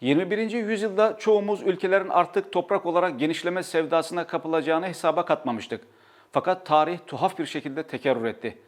21. yüzyılda çoğumuz ülkelerin artık toprak olarak genişleme sevdasına kapılacağını hesaba katmamıştık. Fakat tarih tuhaf bir şekilde tekerrür etti.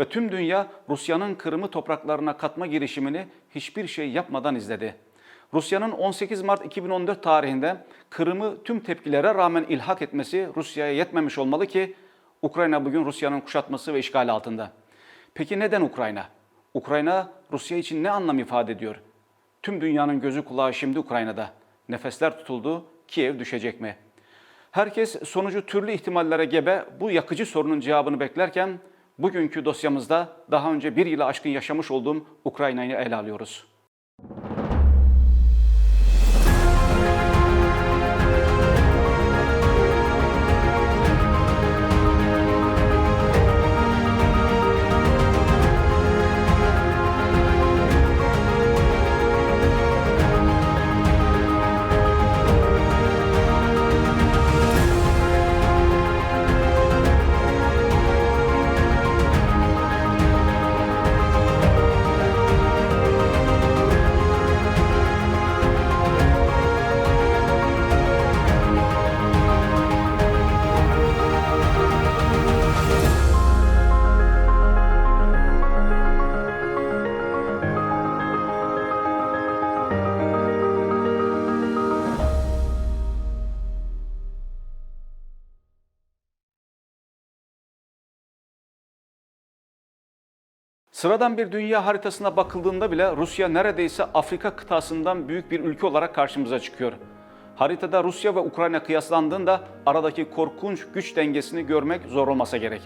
Ve tüm dünya Rusya'nın Kırım'ı topraklarına katma girişimini hiçbir şey yapmadan izledi. Rusya'nın 18 Mart 2014 tarihinde Kırım'ı tüm tepkilere rağmen ilhak etmesi Rusya'ya yetmemiş olmalı ki Ukrayna bugün Rusya'nın kuşatması ve işgali altında. Peki neden Ukrayna? Ukrayna Rusya için ne anlam ifade ediyor? Tüm dünyanın gözü kulağı şimdi Ukrayna'da. Nefesler tutuldu, Kiev düşecek mi? Herkes sonucu türlü ihtimallere gebe bu yakıcı sorunun cevabını beklerken bugünkü dosyamızda daha önce bir yılı aşkın yaşamış olduğum Ukrayna'yı ele alıyoruz. Sıradan bir dünya haritasına bakıldığında bile Rusya neredeyse Afrika kıtasından büyük bir ülke olarak karşımıza çıkıyor. Haritada Rusya ve Ukrayna kıyaslandığında aradaki korkunç güç dengesini görmek zor olmasa gerek.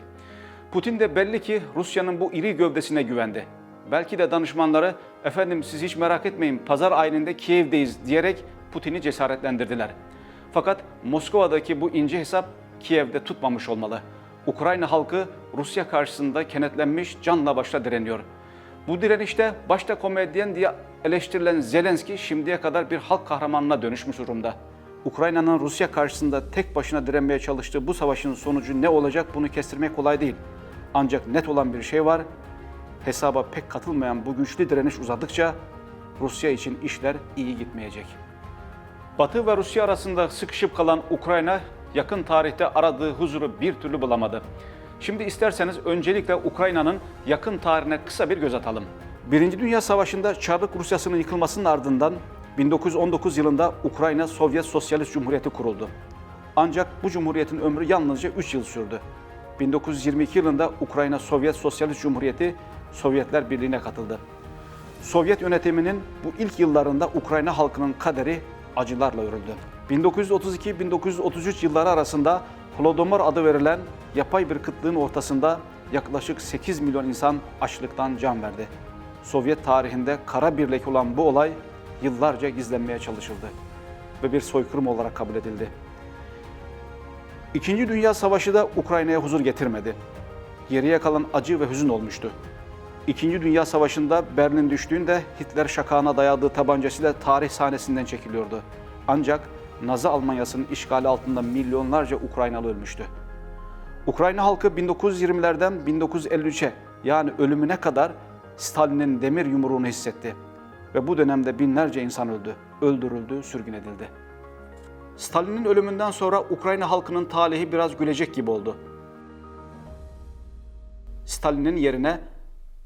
Putin de belli ki Rusya'nın bu iri gövdesine güvendi. Belki de danışmanları efendim siz hiç merak etmeyin pazar ayininde Kiev'deyiz diyerek Putin'i cesaretlendirdiler. Fakat Moskova'daki bu ince hesap Kiev'de tutmamış olmalı. Ukrayna halkı Rusya karşısında kenetlenmiş canla başla direniyor. Bu direnişte başta komedyen diye eleştirilen Zelenski şimdiye kadar bir halk kahramanına dönüşmüş durumda. Ukrayna'nın Rusya karşısında tek başına direnmeye çalıştığı bu savaşın sonucu ne olacak bunu kestirmek kolay değil. Ancak net olan bir şey var. Hesaba pek katılmayan bu güçlü direniş uzadıkça Rusya için işler iyi gitmeyecek. Batı ve Rusya arasında sıkışıp kalan Ukrayna yakın tarihte aradığı huzuru bir türlü bulamadı. Şimdi isterseniz öncelikle Ukrayna'nın yakın tarihine kısa bir göz atalım. Birinci Dünya Savaşı'nda Çarlık Rusyası'nın yıkılmasının ardından 1919 yılında Ukrayna Sovyet Sosyalist Cumhuriyeti kuruldu. Ancak bu cumhuriyetin ömrü yalnızca 3 yıl sürdü. 1922 yılında Ukrayna Sovyet Sosyalist Cumhuriyeti Sovyetler Birliği'ne katıldı. Sovyet yönetiminin bu ilk yıllarında Ukrayna halkının kaderi acılarla örüldü. 1932-1933 yılları arasında Holodomor adı verilen yapay bir kıtlığın ortasında yaklaşık 8 milyon insan açlıktan can verdi. Sovyet tarihinde kara bir leke olan bu olay yıllarca gizlenmeye çalışıldı ve bir soykırım olarak kabul edildi. İkinci Dünya Savaşı da Ukrayna'ya huzur getirmedi. Geriye kalan acı ve hüzün olmuştu. İkinci Dünya Savaşı'nda Berlin düştüğünde Hitler şakağına dayadığı tabancasıyla tarih sahnesinden çekiliyordu. Ancak Nazi Almanyası'nın işgali altında milyonlarca Ukraynalı ölmüştü. Ukrayna halkı 1920'lerden 1953'e yani ölümüne kadar Stalin'in demir yumruğunu hissetti. Ve bu dönemde binlerce insan öldü, öldürüldü, sürgün edildi. Stalin'in ölümünden sonra Ukrayna halkının talihi biraz gülecek gibi oldu. Stalin'in yerine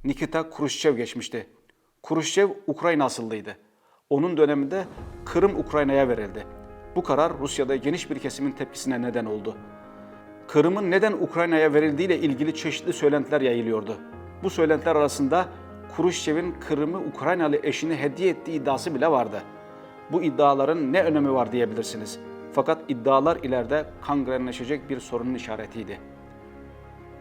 Nikita Khrushchev geçmişti. Khrushchev Ukrayna asıllıydı. Onun döneminde Kırım Ukrayna'ya verildi. Bu karar Rusya'da geniş bir kesimin tepkisine neden oldu. Kırım'ın neden Ukrayna'ya verildiği ile ilgili çeşitli söylentiler yayılıyordu. Bu söylentiler arasında Khrushchev'in Kırım'ı Ukraynalı eşine hediye ettiği iddiası bile vardı. Bu iddiaların ne önemi var diyebilirsiniz. Fakat iddialar ileride kangrenleşecek bir sorunun işaretiydi.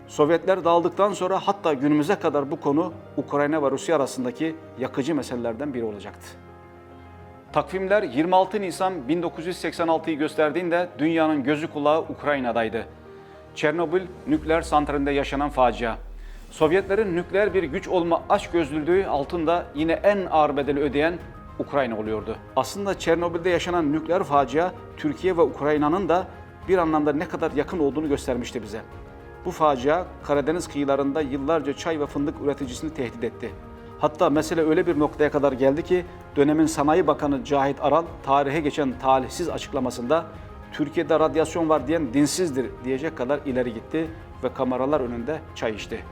Sovyetler dağıldıktan sonra hatta günümüze kadar bu konu Ukrayna ve Rusya arasındaki yakıcı meselelerden biri olacaktı. Takvimler 26 Nisan 1986'yı gösterdiğinde dünyanın gözü kulağı Ukrayna'daydı. Çernobil nükleer santralinde yaşanan facia. Sovyetlerin nükleer bir güç olma açgözlülüğü altında yine en ağır bedeli ödeyen Ukrayna oluyordu. Aslında Çernobil'de yaşanan nükleer facia Türkiye ve Ukrayna'nın da bir anlamda ne kadar yakın olduğunu göstermişti bize. Bu facia Karadeniz kıyılarında yıllarca çay ve fındık üreticisini tehdit etti. Hatta mesele öyle bir noktaya kadar geldi ki dönemin Sanayi Bakanı Cahit Aral tarihe geçen talihsiz açıklamasında Türkiye'de radyasyon var diyen dinsizdir diyecek kadar ileri gitti ve kameralar önünde çay içti.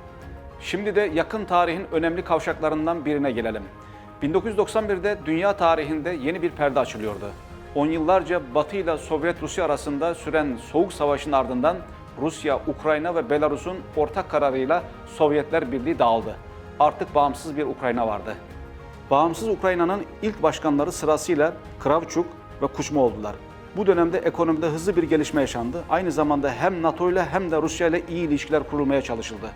Şimdi de yakın tarihin önemli kavşaklarından birine gelelim. 1991'de dünya tarihinde yeni bir perde açılıyordu. 10 yıllarca Batı ile Sovyet Rusya arasında süren Soğuk Savaş'ın ardından Rusya, Ukrayna ve Belarus'un ortak kararıyla Sovyetler Birliği dağıldı. Artık bağımsız bir Ukrayna vardı. Bağımsız Ukrayna'nın ilk başkanları sırasıyla Kravçuk ve Kuçma oldular. Bu dönemde ekonomide hızlı bir gelişme yaşandı. Aynı zamanda hem NATO ile hem de Rusya ile iyi ilişkiler kurulmaya çalışıldı.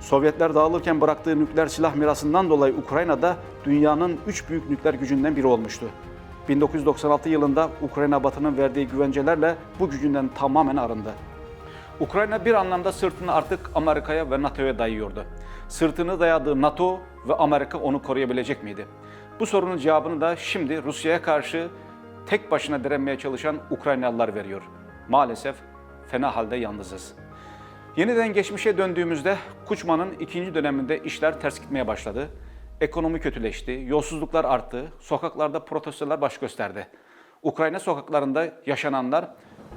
Sovyetler dağılırken bıraktığı nükleer silah mirasından dolayı Ukrayna'da dünyanın üç büyük nükleer gücünden biri olmuştu. 1996 yılında Ukrayna Batı'nın verdiği güvencelerle bu gücünden tamamen arındı. Ukrayna bir anlamda sırtını artık Amerika'ya ve NATO'ya dayıyordu. Sırtını dayadığı NATO ve Amerika onu koruyabilecek miydi? Bu sorunun cevabını da şimdi Rusya'ya karşı tek başına direnmeye çalışan Ukraynalılar veriyor. Maalesef fena halde yalnızız. Yeniden geçmişe döndüğümüzde Kuçma'nın ikinci döneminde işler ters gitmeye başladı. Ekonomi kötüleşti, yolsuzluklar arttı, sokaklarda protestolar baş gösterdi. Ukrayna sokaklarında yaşananlar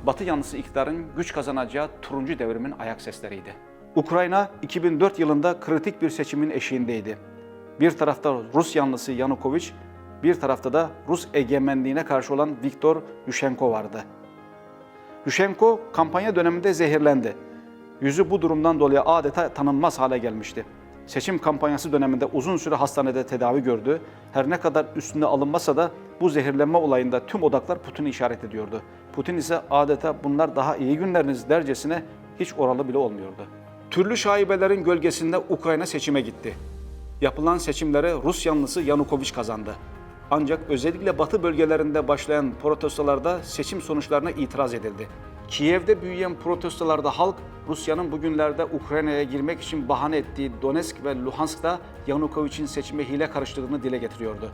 Batı yanlısı iktidarın güç kazanacağı turuncu devrimin ayak sesleriydi. Ukrayna 2004 yılında kritik bir seçimin eşiğindeydi. Bir tarafta Rus yanlısı Yanukovych, bir tarafta da Rus egemenliğine karşı olan Viktor Yushchenko vardı. Yushchenko kampanya döneminde zehirlendi. Yüzü bu durumdan dolayı adeta tanınmaz hale gelmişti. Seçim kampanyası döneminde uzun süre hastanede tedavi gördü. Her ne kadar üstüne alınmasa da bu zehirlenme olayında tüm odaklar Putin'i işaret ediyordu. Putin ise adeta bunlar daha iyi günleriniz dercesine hiç oralı bile olmuyordu. Türlü şaibelerin gölgesinde Ukrayna seçime gitti. Yapılan seçimlere Rus yanlısı Yanukovych kazandı. Ancak özellikle batı bölgelerinde başlayan protestolarda seçim sonuçlarına itiraz edildi. Kiev'de büyüyen protestolarda halk Rusya'nın bugünlerde Ukrayna'ya girmek için bahane ettiği Donetsk ve Luhansk'ta Yanukovych'in seçime hile karıştırdığını dile getiriyordu.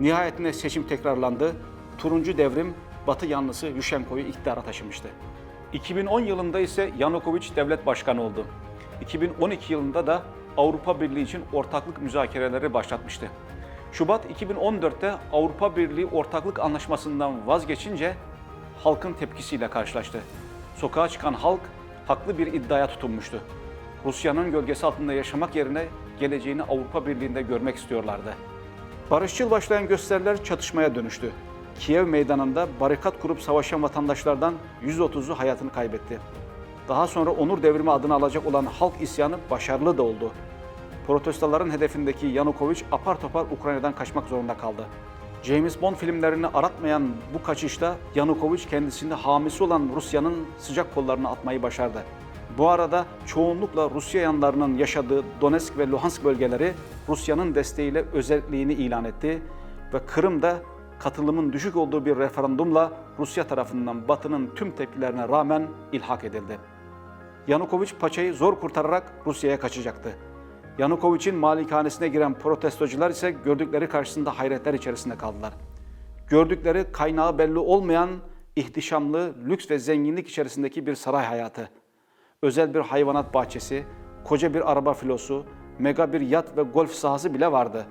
Nihayetinde seçim tekrarlandı. Turuncu devrim Batı yanlısı Yushchenko'yu iktidara taşımıştı. 2010 yılında ise Yanukovych devlet başkanı oldu. 2012 yılında da Avrupa Birliği için ortaklık müzakereleri başlatmıştı. Şubat 2014'te Avrupa Birliği ortaklık anlaşmasından vazgeçince halkın tepkisiyle karşılaştı. Sokağa çıkan halk haklı bir iddiaya tutunmuştu. Rusya'nın gölgesi altında yaşamak yerine geleceğini Avrupa Birliği'nde görmek istiyorlardı. Barışçıl başlayan gösteriler çatışmaya dönüştü. Kiev meydanında barikat kurup savaşan vatandaşlardan 130'u hayatını kaybetti. Daha sonra onur devrimi adını alacak olan halk isyanı başarılı da oldu. Protestoların hedefindeki Yanukovych apar topar Ukrayna'dan kaçmak zorunda kaldı. James Bond filmlerini aratmayan bu kaçışta Yanukovych kendisinde hamisi olan Rusya'nın sıcak kollarına atmayı başardı. Bu arada çoğunlukla Rusya yanlarının yaşadığı Donetsk ve Luhansk bölgeleri Rusya'nın desteğiyle özelliğini ilan etti ve Kırım'da katılımın düşük olduğu bir referandumla Rusya tarafından Batı'nın tüm tepkilerine rağmen ilhak edildi. Yanukovych paçayı zor kurtararak Rusya'ya kaçacaktı. Yanukovych'in malikanesine giren protestocular ise gördükleri karşısında hayretler içerisinde kaldılar. Gördükleri kaynağı belli olmayan ihtişamlı, lüks ve zenginlik içerisindeki bir saray hayatı. Özel bir hayvanat bahçesi, koca bir araba filosu, mega bir yat ve golf sahası bile vardı.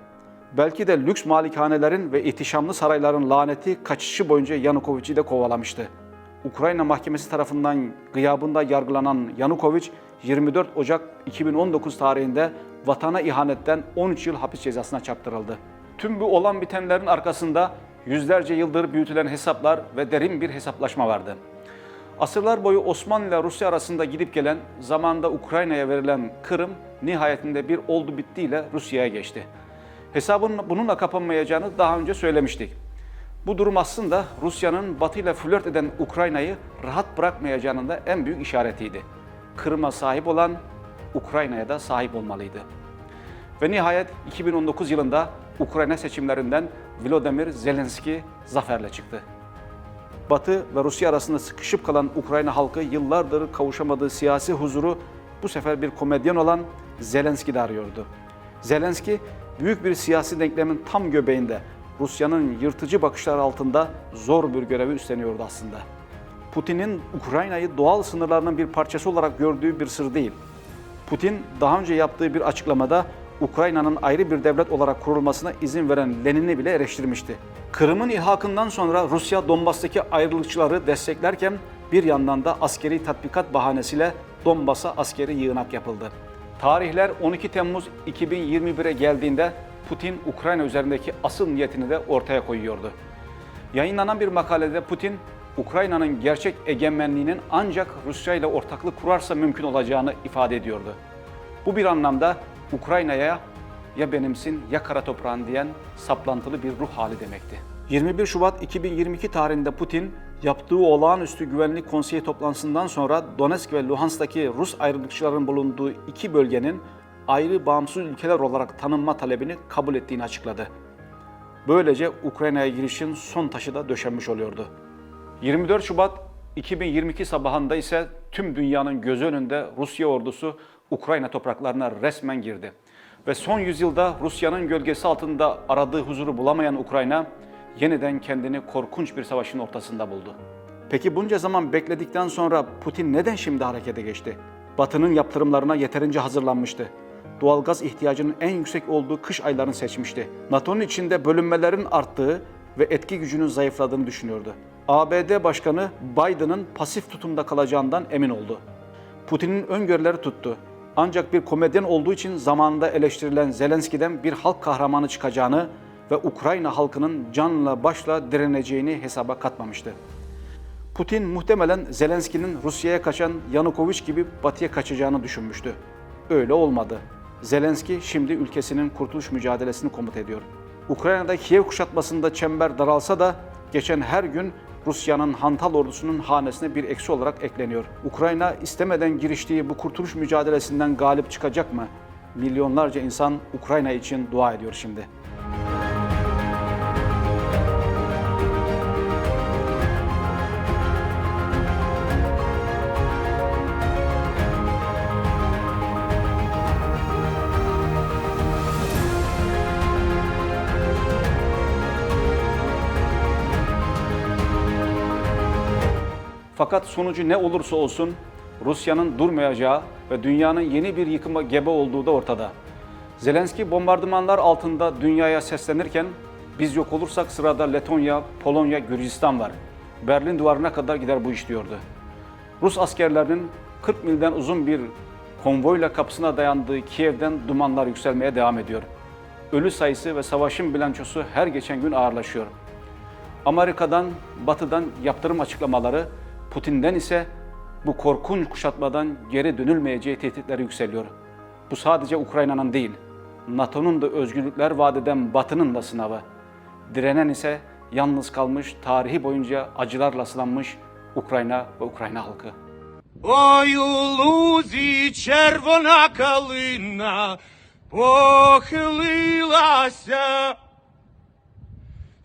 Belki de lüks malikanelerin ve ihtişamlı sarayların laneti kaçışı boyunca Yanukovych'i de kovalamıştı. Ukrayna Mahkemesi tarafından gıyabında yargılanan Yanukovych 24 Ocak 2019 tarihinde vatana ihanetten 13 yıl hapis cezasına çarptırıldı. Tüm bu olan bitenlerin arkasında yüzlerce yıldır büyütülen hesaplar ve derin bir hesaplaşma vardı. Asırlar boyu Osmanlı ile Rusya arasında gidip gelen, zamanda Ukrayna'ya verilen Kırım nihayetinde bir oldu bittiyle Rusya'ya geçti. Hesabın bununla kapanmayacağını daha önce söylemiştik. Bu durum aslında Rusya'nın Batı ile flört eden Ukrayna'yı rahat bırakmayacağının da en büyük işaretiydi. Kırım'a sahip olan Ukrayna'ya da sahip olmalıydı. Ve nihayet 2019 yılında Ukrayna seçimlerinden Volodymyr Zelenski zaferle çıktı. Batı ve Rusya arasında sıkışıp kalan Ukrayna halkı yıllardır kavuşamadığı siyasi huzuru bu sefer bir komedyen olan Zelenski'de arıyordu. Zelenski büyük bir siyasi denklemin tam göbeğinde Rusya'nın yırtıcı bakışlar altında zor bir görevi üstleniyordu aslında. Putin'in Ukrayna'yı doğal sınırlarının bir parçası olarak gördüğü bir sır değil. Putin daha önce yaptığı bir açıklamada Ukrayna'nın ayrı bir devlet olarak kurulmasına izin veren Lenin'i bile eleştirmişti. Kırım'ın ilhakından sonra Rusya Donbas'taki ayrılıkçıları desteklerken bir yandan da askeri tatbikat bahanesiyle Donbas'a askeri yığınak yapıldı. Tarihler 12 Temmuz 2021'e geldiğinde Putin Ukrayna üzerindeki asıl niyetini de ortaya koyuyordu. Yayınlanan bir makalede Putin, Ukrayna'nın gerçek egemenliğinin ancak Rusya ile ortaklık kurarsa mümkün olacağını ifade ediyordu. Bu bir anlamda Ukrayna'ya ya benimsin ya kara toprağın diyen saplantılı bir ruh hali demekti. 21 Şubat 2022 tarihinde Putin yaptığı olağanüstü güvenlik konseyi toplantısından sonra Donetsk ve Luhansk'taki Rus ayrılıkçıların bulunduğu iki bölgenin ayrı bağımsız ülkeler olarak tanınma talebini kabul ettiğini açıkladı. Böylece Ukrayna'ya girişin son taşı da döşenmiş oluyordu. 24 Şubat 2022 sabahında ise tüm dünyanın gözü önünde Rusya ordusu Ukrayna topraklarına resmen girdi. Ve son yüzyılda Rusya'nın gölgesi altında aradığı huzuru bulamayan Ukrayna yeniden kendini korkunç bir savaşın ortasında buldu. Peki bunca zaman bekledikten sonra Putin neden şimdi harekete geçti? Batı'nın yaptırımlarına yeterince hazırlanmıştı doğalgaz ihtiyacının en yüksek olduğu kış aylarını seçmişti. NATO'nun içinde bölünmelerin arttığı ve etki gücünün zayıfladığını düşünüyordu. ABD Başkanı Biden'ın pasif tutumda kalacağından emin oldu. Putin'in öngörüleri tuttu. Ancak bir komedyen olduğu için zamanında eleştirilen Zelenski'den bir halk kahramanı çıkacağını ve Ukrayna halkının canla başla direneceğini hesaba katmamıştı. Putin muhtemelen Zelenski'nin Rusya'ya kaçan Yanukovych gibi batıya kaçacağını düşünmüştü. Öyle olmadı. Zelenski şimdi ülkesinin kurtuluş mücadelesini komut ediyor. Ukrayna'da Kiev kuşatmasında çember daralsa da geçen her gün Rusya'nın hantal ordusunun hanesine bir eksi olarak ekleniyor. Ukrayna istemeden giriştiği bu kurtuluş mücadelesinden galip çıkacak mı? Milyonlarca insan Ukrayna için dua ediyor şimdi. Fakat sonucu ne olursa olsun Rusya'nın durmayacağı ve dünyanın yeni bir yıkıma gebe olduğu da ortada. Zelenski bombardımanlar altında dünyaya seslenirken biz yok olursak sırada Letonya, Polonya, Gürcistan var. Berlin duvarına kadar gider bu iş diyordu. Rus askerlerinin 40 milden uzun bir konvoyla kapısına dayandığı Kiev'den dumanlar yükselmeye devam ediyor. Ölü sayısı ve savaşın bilançosu her geçen gün ağırlaşıyor. Amerika'dan, Batı'dan yaptırım açıklamaları, Putin'den ise bu korkunç kuşatmadan geri dönülmeyeceği tehditler yükseliyor. Bu sadece Ukrayna'nın değil, NATO'nun da özgürlükler vadeden Batı'nın da sınavı. Direnen ise yalnız kalmış, tarihi boyunca acılarla sınanmış Ukrayna ve Ukrayna halkı. Ой, у лузі червона калина похилилася.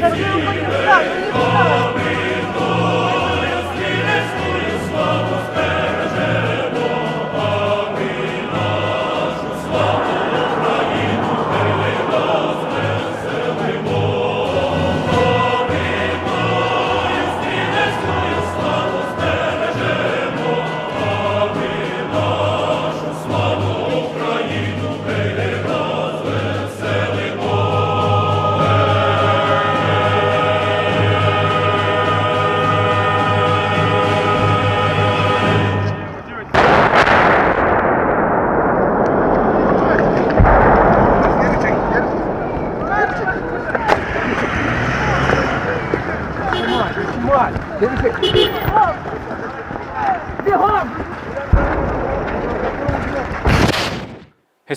Obrigado.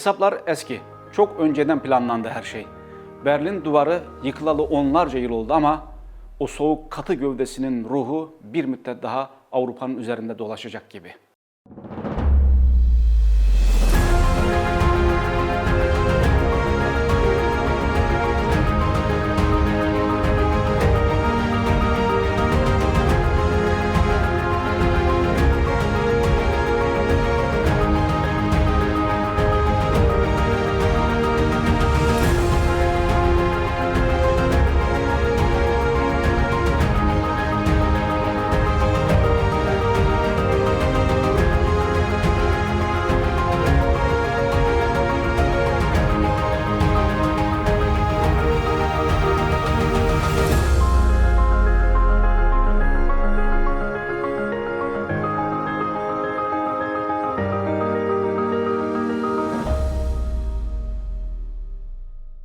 Hesaplar eski. Çok önceden planlandı her şey. Berlin duvarı yıkılalı onlarca yıl oldu ama o soğuk katı gövdesinin ruhu bir müddet daha Avrupa'nın üzerinde dolaşacak gibi.